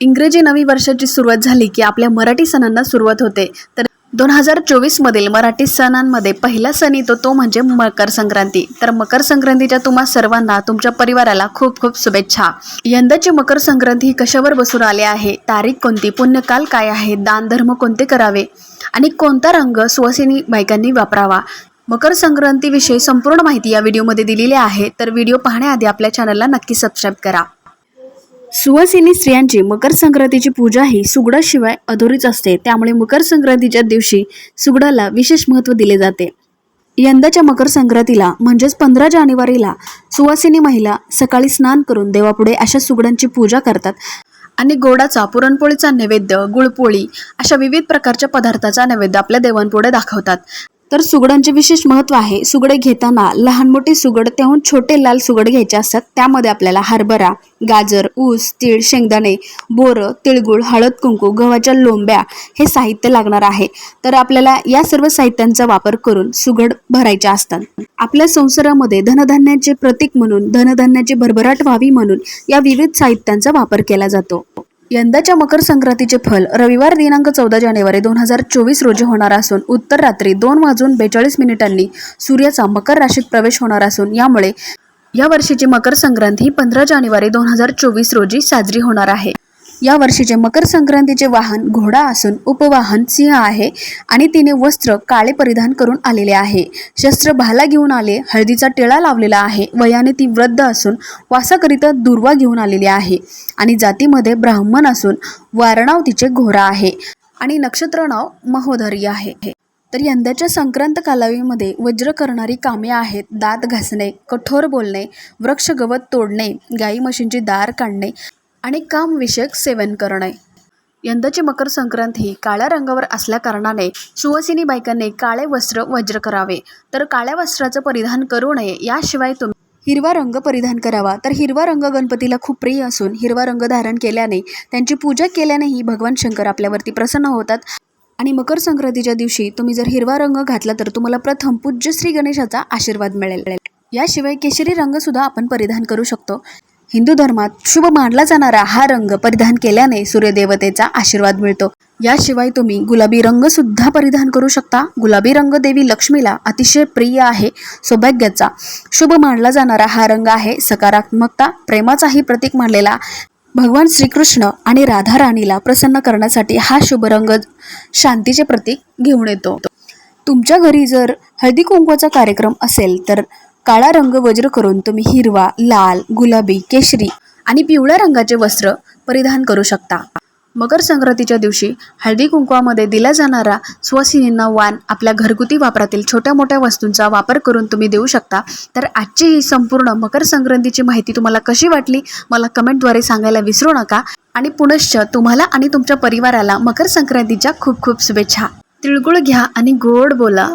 इंग्रजी नवी वर्षाची सुरुवात झाली की आपल्या मराठी सणांना सुरुवात होते. तर दोन हजार चोवीसमधील मराठी सणांमध्ये पहिला सण येतो तो म्हणजे मकर संक्रांती. तर मकर संक्रांतीच्या तुम्हा सर्वांना तुमच्या परिवाराला खूप खूप शुभेच्छा. यंदाची मकर संक्रांती ही कशावर बसून आली आहे? तारीख कोणती? पुण्यकाल काय आहे? दान धर्म कोणते करावे? आणि कोणता रंग सुवासिनी बायकांनी वापरावा? मकर संक्रांतीविषयी संपूर्ण माहिती या व्हिडिओमध्ये दिलेली आहे. तर व्हिडिओ पाहण्याआधी आपल्या चॅनलला नक्की सबस्क्राईब करा. सुवासिनी स्त्रियांची मकर संक्रांतीची पूजा ही सुगडाशिवाय अधुरीच असते. त्यामुळे मकर संक्रांतीच्या दिवशी सुगडाला विशेष महत्त्व दिले जाते. यंदाच्या मकर संक्रांतीला म्हणजेच पंधरा जानेवारीला सुवासिनी महिला सकाळी स्नान करून देवापुढे अशा सुगडांची पूजा करतात. आणि गोडाचा पुरणपोळीचा नैवेद्य गुळपोळी अशा विविध प्रकारच्या पदार्थाचा नैवेद्य आपल्या देवांपुढे दाखवतात. तर सुगडांचे विशेष महत्त्व आहे सुगडे घेताना लहान मोठे सुगड त्याहून छोटे लाल सुगड घ्यायचे असतात. त्यामध्ये आपल्याला हरभरा गाजर ऊस तीळ शेंगदाणे बोरं तिळगुळ हळद कुंकू गव्हाच्या लोंब्या हे साहित्य लागणार आहे. तर आपल्याला या सर्व साहित्यांचा वापर करून सुगड भरायचे असतात. आपल्या संसारामध्ये धनधान्याचे प्रतीक म्हणून धनधान्याची भरभराट व्हावी म्हणून या विविध साहित्यांचा वापर केला जातो. यंदाच्या मकर संक्रांतीचे फल रविवार दिनांक चौदा जानेवारी दोन हजार चोवीस रोजी होणार असून उत्तर रात्री दोन वाजून बेचाळीस मिनिटांनी सूर्याचा मकर राशीत प्रवेश होणार असून यामुळे या वर्षीची मकर संक्रांत ही पंधरा जानेवारी दोन हजार चोवीस रोजी साजरी होणार आहे. या वर्षीचे मकर संक्रांतीचे वाहन घोडा असून उपवाहन सिंह आहे आणि तिने वस्त्र काळे परिधान करून आलेले आहे. शस्त्र भाला घेऊन आले हळदीचा टिळा लावलेला आहे वयाने ती वृद्ध असून वासाकरिता दुर्वा घेऊन आलेली आहे आणि जातीमध्ये ब्राह्मण असून वारणाव तिचे घोडा आहे आणि नक्षत्र नाव महोदरी आहे. तर यंदाच्या संक्रांत कालावधीमध्ये वज्र करणारी कामे आहेत दात घासणे कठोर बोलणे वृक्ष गवत तोडणे गाई म्हशींची दार काढणे आणि कामविषयक सेवन करणे. यंदाची मकर संक्रांत ही काळ्या रंगावर असल्याकारणाने सुवासिनी बायकांनी काळे वस्त्र वज्र करावे. तर काळ्या वस्त्राचं परिधान करू नये याशिवाय तुम्ही हिरवा रंग परिधान करावा. तर हिरवा रंग गणपतीला खूप प्रिय असून हिरवा रंग धारण केल्याने त्यांची पूजा केल्यानेही भगवान शंकर आपल्यावरती प्रसन्न होतात. आणि मकर संक्रांतीच्या दिवशी तुम्ही जर हिरवा रंग घातला तर तुम्हाला प्रथम पूज्य श्री गणेशाचा आशीर्वाद मिळेल. याशिवाय केशरी रंगसुद्धा आपण परिधान करू शकतो. हिंदू धर्मात शुभ मानला जाणारा हा रंग परिधान केल्याने सूर्यदेवतेचा आशीर्वाद मिळतो. याशिवाय तुम्ही गुलाबी रंग सुद्धा परिधान करू शकता. गुलाबी रंग देवी लक्ष्मीला अतिशय प्रिय आहे. सौभाग्याचा शुभ मानला जाणारा हा रंग आहे सकारात्मकता प्रेमाचाही प्रतीक मानलेला. भगवान श्रीकृष्ण आणि राधा राणीला प्रसन्न करण्यासाठी हा शुभ रंग शांतीचे प्रतीक घेऊन येतो. तुमच्या घरी जर हळदी कुंकवाचा कार्यक्रम असेल तर काळा रंग वज्र करून तुम्ही हिरवा लाल गुलाबी केशरी आणि पिवळ्या रंगाचे वस्त्र परिधान करू शकता. मकर संक्रांतीच्या दिवशी हळदी कुंकवामध्ये दिला जाणारा स्वसिनींना वाण आपल्या घरगुती वापरातील छोट्या मोठ्या वस्तूंचा वापर करून तुम्ही देऊ शकता. तर आजची ही संपूर्ण मकर संक्रांतीची माहिती तुम्हाला कशी वाटली? मला कमेंटद्वारे सांगायला विसरू नका. आणि पुनश्च तुम्हाला आणि तुमच्या परिवाराला मकर संक्रांतीच्या खूप खूप शुभेच्छा. तिळगुळ घ्या आणि गोड बोला.